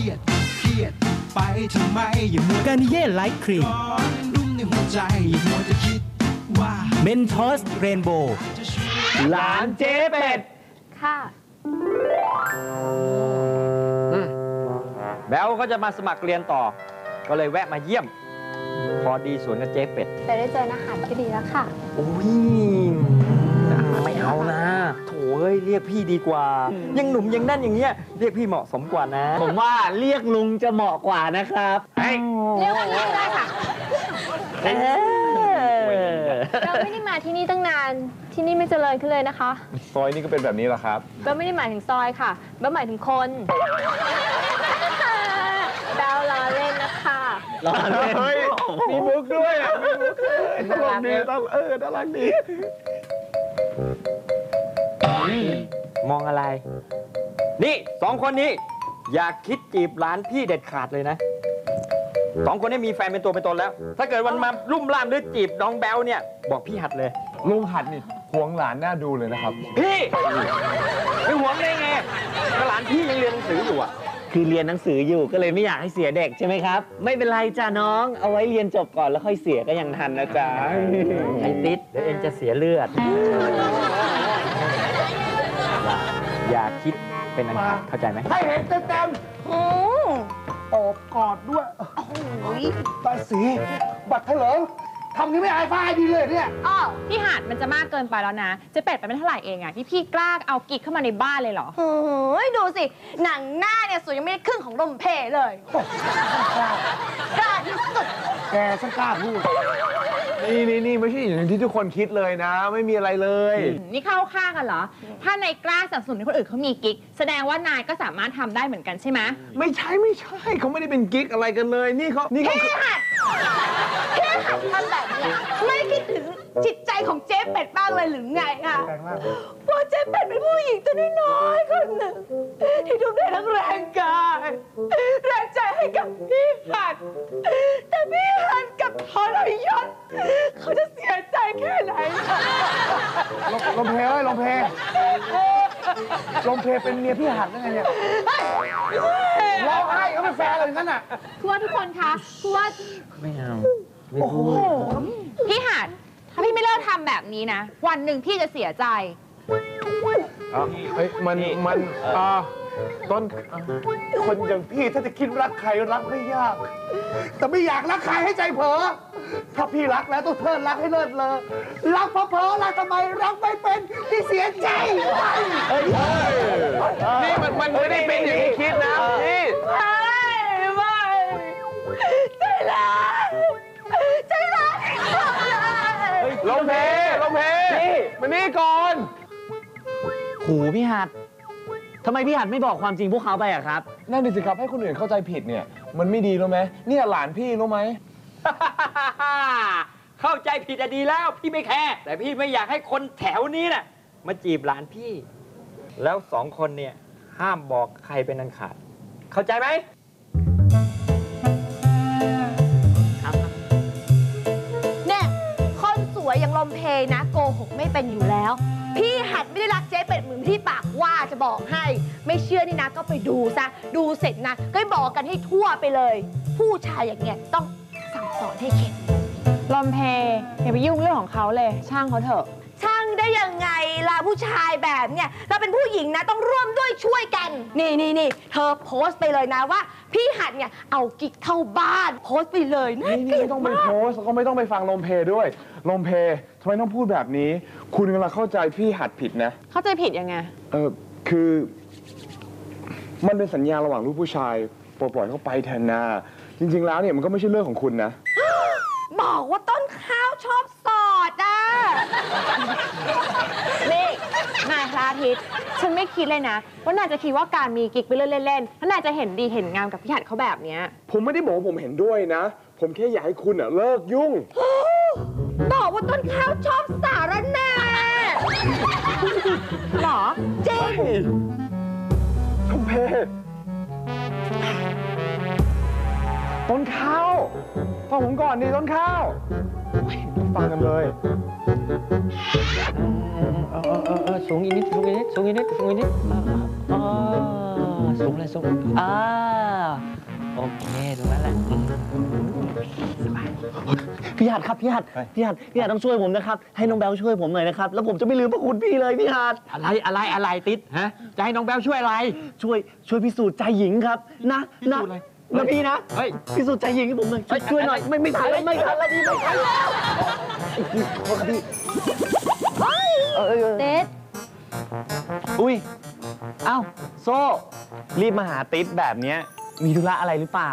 รียดเครียดไปทำไมอย่ามัวกานิเย่ไลท์ครีมร้อนรุ่มในหัวใจอย่ามัวจะคิดว่าเมนทอสเรนโบว์จะช่วยหลานเจ๊เป็ด ค่ะ แบลก็จะมาสมัครเรียนต่อ ก็เลยแวะมาเยี่ยม พอดีสวนกับเจ๊เป็ดแต่ได้เจออาหารก็ดีแล้วค่ะ โอ้ย ไม่เอานะโถเอ้ยเรียกพี่ดีกว่า ยังหนุ่มยังแน่นอย่างเงี้ยเรียกพี่เหมาะสมกว่านะ ผมว่าเรียกลุงจะเหมาะกว่านะครับเรียกว่าเรียกได้ค่ะเอ้ยเราไม่ได้มาที่นี่ตั้งนาน ที่นี่ไม่เจริญขึ้นเลยนะคะ ซอยนี้ก็เป็นแบบนี้แหละครับก็ไม่ได้หมายถึงซอยค่ะก็หมายถึงคนดาวล้อเล่นนะคะรอเล่นเฮ้ยมีมุกด้วยอะมีมุกตลกดีตลกเออน่ารักดี มองอะไร นี่สองคนนี้ อยากคิดจีบหลานพี่เด็ดขาดเลยนะสองคนนี้มีแฟนเป็นตัวเป็นตนแล้ว ถ้าเกิดวันมารุ่มล่ามหรือจีบน้องแบลเนี่ย บอกพี่หัดเลย ลุงหัดนี่หวงหลานน่าดูเลยนะครับ พี่ไม่หวงได้ไงก็หลานพี่ยังเรียนหนังสืออยู่อะ คือเรียนหนังสืออยู่ก็เลยไม่อยากให้เสียเด็กใช่ไหมครับ ไม่เป็นไรจ้าน้องเอาไว้เรียนจบก่อนแล้วค่อยเสียก็ยังทันนะจ๊ะไอ้ติดเดี๋ยวเองจะเสียเลือด อย่าคิดเป็นอันขาดเข้าใจไหมให้เห็นเต็มๆโอบกอดด้วยโอ้ยตาสี บัตรเถลิงทำนี้ไม่อายฟ้าอายดีเลยเนี่ย อ้อพี่หาดมันจะมากเกินไปแล้วนะ เจะเป็ดไปไม่เท่าไหร่เองอะที่พี่กล้าเอากิ๊กเข้ามาในบ้านเลยเหรอ โอ้ยดูสิ หนังหน้าเนี่ยสวยยังไม่ได้ครึ่งของลมเพเลยกล้าที่สุดแกฉันกล้าพูด นี่นี่นี่ไม่ใช่อย่างที่ทุกคนคิดเลยนะ ไม่มีอะไรเลย นี่เข้าข้างกันเหรอ ถ้านายกล้าสนับสนุนให้คนอื่นเขามีกิ๊ก แสดงว่านายก็สามารถทำได้เหมือนกันใช่ไหมไม่ใช่ไม่ใช่เขาไม่ได้เป็นกิ๊กอะไรกันเลย นี่เขานี่เขาพี่หัดทำแบบเนี้ยไม่คิดถึงจิตใจของเจ๊เป็ดบ้างเลยหรือไงอะว่าเจ๊เป็ดเป็น ผู้หญิงตัวน้อยๆคนหนึ่งที่ทุ่มเททั้งแรงกายแรงใจให้กับพี่หัด แต่พี่หัดกับทรยศเขาจะเสียใจแค่ไหนลมเพลเอ้ยลมเพลลมเพลเป็นเมียพี่หัดได้ไงเนี่ยร้องไห้ก็ไม่แฟร์เลยนั่นน่ะคือว่าทุกคนคะคือว่าไม่เอาโอ้โหพี่หาดถ้าพี่ไม่เลิกทำแบบนี้นะ วันหนึ่งพี่จะเสียใจ อะเฮ้ยมันมันอ่าต้นคนอย่างพี่ถ้าจะคิดรักใครรักไม่ยาก แต่ไม่อยากรักใครให้ใจเผลอถ้าพี่รักแล้วต้องเทิดรักให้เลิศเลอรักเพราะเผลอรักทำไมรักไม่เป็นที่เสียใจนี่มันมันไม่ได้เป็นอย่างที่คิดนะนี่ไม่ไม่ใจร้ายใจร้ายลมเพลมเพนี่มานี่ก่อน หูพี่หัดทำไมพี่หัดไม่บอกความจริงพวกเขาไปอะครับ นั่นดิสิครับให้คนอื่นเข้าใจผิดเนี่ย มันไม่ดีรู้ไหมเนี่ยหลานพี่รู้ไหม เข้าใจผิดอะดีแล้วพี่ไม่แคร์แต่พี่ไม่อยากให้คนแถวนี้น่ะมาจีบหลานพี่ แล้วสองคนเนี่ย ห้ามบอกใครเป็นอันขาด เข้าใจไหมเนี่ยคนสวยอย่างลมเพนะ โกหกไม่เป็นอยู่แล้ว พี่หัดไม่ได้รัก เจ๊เป็ดเหมือนที่ปากว่าจะบอกให้ ไม่เชื่อนี่นะก็ไปดูซะ ดูเสร็จนะก็ให้บอกกันให้ทั่วไปเลย ผู้ชายอย่างเงี้ยต้องสั่งสอนให้เข็ดลมเพอย่าไปยุ่งเรื่องของเขาเลย ช่างเขาเถอะ ช่างได้ยังไง ล่ะผู้ชายแบบเนี่ยเราเป็นผู้หญิงนะต้องร่วมด้วยช่วยกัน นี่นี่นี่เธอโพสต์ไปเลยนะว่า พี่หัดเนี่ยเอากิ๊กเข้าบ้านโพสต์ไปเลยน่านี่เกลีนี่ยไม่ดต้องไปมาก โพสต์แล้วก็ไม่ต้องไปฟังลมเพด้วย ลมเพทำไมต้องพูดแบบนี้ คุณกำลังเข้าใจพี่หัดผิดนะ เข้าใจผิดยังไง เออคือ มันเป็นสัญญาระหว่างลูกผู้ชายปล่อยๆเขาไปเถอะนาจริง ๆ แล้วเนี่ยมันก็ไม่ใช่เรื่องของคุณนะ บอกว่าต้นข้าวชอบสอดอะ นี่ นายพระอาทิตย์ฉันไม่คิดเลยนะ ว่านายจะคิดว่าการมีกิ๊กไปเล่นๆๆแล้วนายจะเห็นดีเห็นงามกับพี่หัดเขาแบบเนี้ยผมไม่ได้บอกว่าผมเห็นด้วยนะ ผมแค่อยากให้คุณอะเลิกยุ่ง บอกว่าต้นข้าวชอบสารแหน่หรอ จริงลมเพต้นข้าวฟังผมก่อนดิต้นข้าวโอ้ยไม่ ฟังกันเลยเออเออเออสูงอีกนิด สูงอีกนิด สูงอีกนิด สูงอีกนิดอ่าอ่าสูงเลยสูงอ่าโอเคตรงนั้นแหละพี่หัดครับพี่หัดพี่หัดพี่หัดต้องช่วยผมนะครับ ให้น้องแบลช่วยผมหน่อยนะครับ แล้วผมจะไม่ลืมพระคุณพี่เลยพี่หัดอะไรอะไรอะไรติดฮะจะให้น้องแบลช่วยอะไร ช่วยช่วยพิสูจน์ใจหญิงครับ นะนะ น์อะไรนะพี่นะเฮ้ยพิสูจน์ใจหญิงให้ผมหน่อยช่วยช่วยหน่อยไม่ไม่ทันแล้วไม่ทันแล้วพี่ไม่ทันแล้วโทษครับพี่เออเออเต๊ดอุ้ยเอ้าโซ่รีบมาหาติ๊ดแบบเนี้ยมีธุระอะไรหรือเปล่า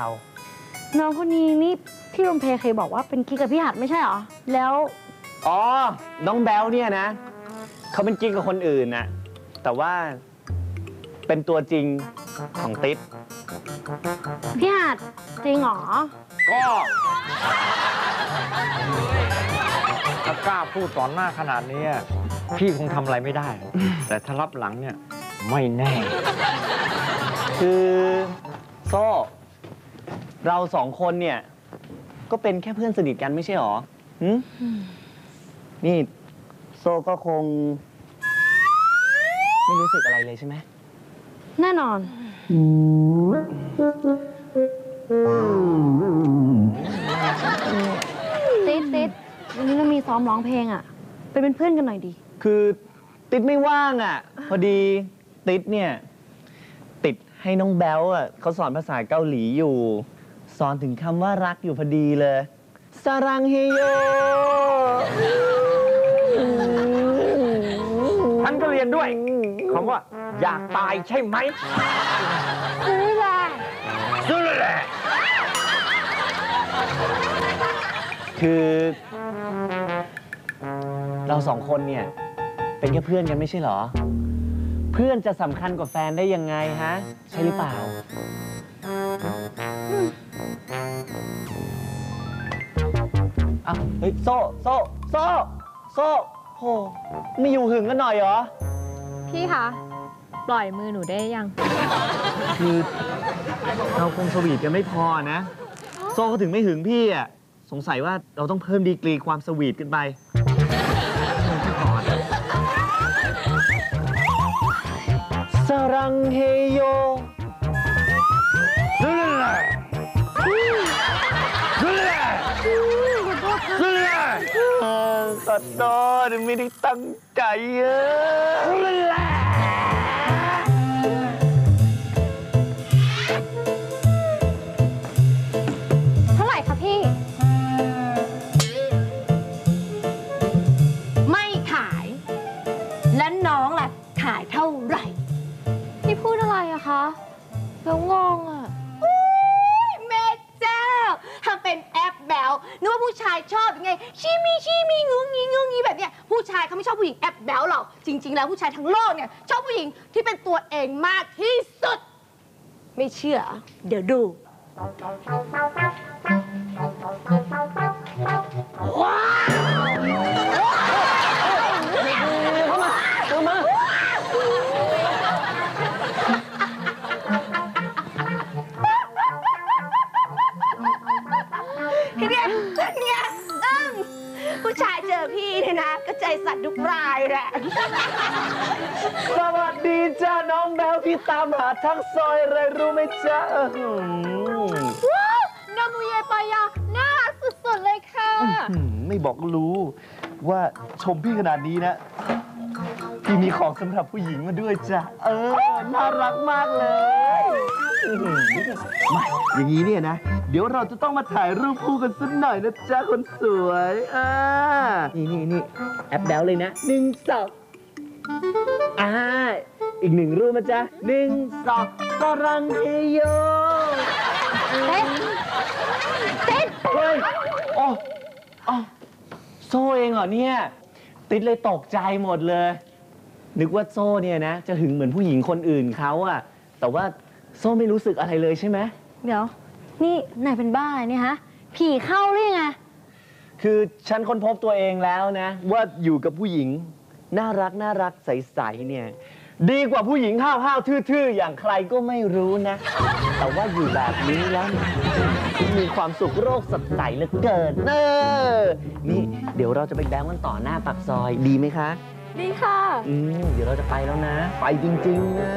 น้องคนนี้นี่พี่ลมเพเคยบอกว่าเป็นกิ๊กกับพี่หัดไม่ใช่เหรอ แล้ว อ๋อ น้องแบลเนี่ยนะ เขาเป็นกิ๊กกับคนอื่นนะแต่ว่าเป็นตัวจริงของติ๊ด พี่หัดจริงเหรอ ก็ถ้ากล้าพูดต่อหน้าขนาดนี้ พี่คงทำอะไรไม่ได้หรอกแต่ถ้ารับหลังเนี่ย ไม่แน่ คือโซ่เราสองคนเนี่ย ก็เป็นแค่เพื่อนสนิทกันไม่ใช่หรอหึนี่โซ่ก็คง ไม่รู้สึกอะไรเลยใช่ไหม แน่นอน ติ๊ดติ๊ดวันนี้เรามีซ้อมร้องเพลงอะ ไปเป็นเพื่อนกันหน่อยดิคือติดไม่ว่างอะ พอดีติดเนี่ย ติดให้น้องแบลอะเขาสอนภาษาเกาหลีอยู่ สอนถึงคำว่ารักอยู่พอดีเลยสรังเฮโยฉันก็เรียนด้วยคำว่าอยากตายใช่ไหม ซื้อแหละ ซื้อแหละ คือ เราสองคนเนี่ย เป็นแค่เพื่อนกันไม่ใช่เหรอ เพื่อนจะสำคัญกว่าแฟนได้ยังไงฮะ ใช่หรือเปล่า อ้าวเฮ้ยโซ่ โซ่ โซ่ โซ่โหไม่อยู่หึงกันหน่อยเหรอ พี่คะ ปล่อยมือหนูได้ยัง คือ เราคงสวีทกันไม่พอนะ โซ่เขาถึงไม่หึงพี่อะ สงสัยว่าเราต้องเพิ่มดีกรีความสวีทขึ้นไปสรังเฮโยนั่นแหละนั่นแหละนั่นแหละขอโทษไม่ได้ตั้งใจอะนั่นแหละ ชิมีชิมีงุ้งงี้งุ้งงี้แบบเนี้ยผู้ชายเขาไม่ชอบผู้หญิงแอปแบลหรอกจริง ๆ แล้วผู้ชายทั้งโลกเนี่ยชอบผู้หญิงที่เป็นตัวเองมากที่สุด ไม่เชื่อ เดี๋ยวดูว้าามหาทั้งซอยเลยรู้ไหมจ๊ะอื้อหือว้าวนามุเยปายาน่ารักสุดๆเลยค่ะ หืมไม่บอกก็รู้ ว่าชมพี่ขนาดนี้นะ พี่มีของสำหรับผู้หญิงมาด้วยจ้ะ เออ น่ารักมากเลยอื้อหือมาอย่างนี้เนี่ยนะ เดี๋ยวเราจะต้องมาถ่ายรูปคู่กันสักหน่อยนะจ๊ะคนสวยอ่านี่นี่นี่แอปแบลเลยนะหนึ่งสอง อ่าอีกหนึ่งรูปนะจ๊ะหนึ่งสองสรังเฮโยเต้นเต้นเฮ้ยอ๋ออ๋อโซ่เองเหรอเนี่ย ติดเลยตกใจหมดเลย นึกว่าโซ่เนี่ยนะ จะหึงเหมือนผู้หญิงคนอื่นเขาอะแต่ว่าโซ่ไม่รู้สึกอะไรเลยใช่ไหมเดี๋ยว นี่นายเป็นบ้าอะไรเนี่ยฮะ ผีเข้าหรือยังไง คือฉันค้นพบตัวเองแล้วนะ ว่าอยู่กับผู้หญิง น่ารักน่ารักใสๆเนี่ย ดีกว่าผู้หญิงห้าวห้าวๆทื่อๆ อย่างใครก็ไม่รู้นะ แต่ว่าอยู่แบบนี้แล้วเนี่ยมีความสุขโรคสดใสเหลือเกินเออนี่เดี๋ยวเราจะไปแบงกันต่อหน้าปากซอยดีไหมคะ ดีค่ะ อืมเดี๋ยวเราจะไปแล้วนะ ไปจริง ๆ นะ